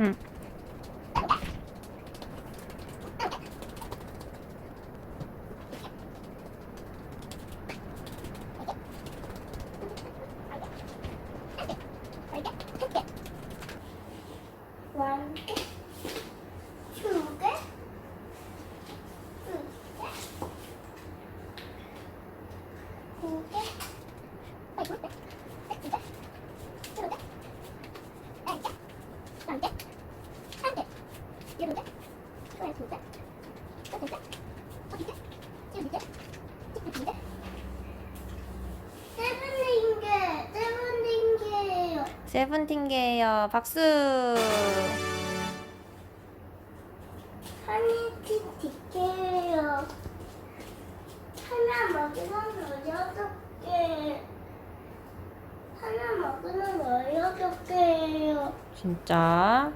응. One. 얘도 돼? 좋아요, 두 개. 또 돼? 어, 밑에? 지금 밑에? 지금 밑에? 세븐틴 게, 세븐틴 게예요. 세븐틴 게예요. 박수. 하니티 티게예요. 하나 먹으면 여섯 개. 하나 먹으면 여섯 개예요. 진짜.